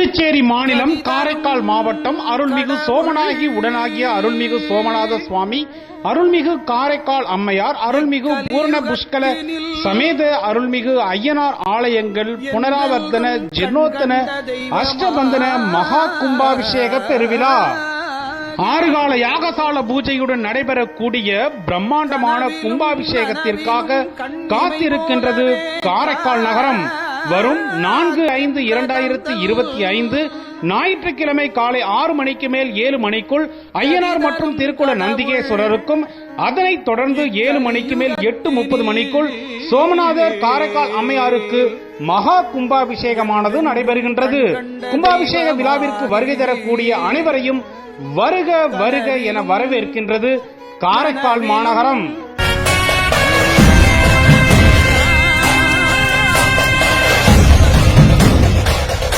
புதுச்சேரி மாநிலம் காரைக்கால் மாவட்டம் அருள்மிகு சோமனாகி உடனாகிய அருள்மிகு சோமநாத சுவாமி அருள்மிகு காரைக்கால் அம்மையார் அருள்மிகு பூர்ண புஷ்கல சமேத அருள்மிகு ஐயனார் ஆலயங்கள் புனராவர்த்தன ஜெர்னோத்தன அஷ்டபந்தன மகா கும்பாபிஷேக பெருவிழா. ஆறுகால யாகசால பூஜையுடன் நடைபெறக்கூடிய பிரம்மாண்டமான கும்பாபிஷேகத்திற்காக காத்திருக்கின்றது காரைக்கால் நகரம். வரும் நான்கு ஐந்து இரண்டாயிரத்தி இருபத்தி ஐந்து ஞாயிற்றுக்கிழமை காலை ஆறு மணிக்கு மேல் ஏழு மணிக்குள் ஐயனார் மற்றும் திருக்குள நந்திகேஸ்வரருக்கும் அதனைத் தொடர்ந்து ஏழு மணிக்கு மேல் எட்டு முப்பது மணிக்குள் சோமநாதர் காரைக்கால் அம்மையாருக்கு மகா கும்பாபிஷேகமானது நடைபெறுகின்றது. கும்பாபிஷேக விழாவிற்கு வருகை தரக்கூடிய அனைவரையும் வருக வருக என வரவேற்கின்றது காரைக்கால் மாநகரம்.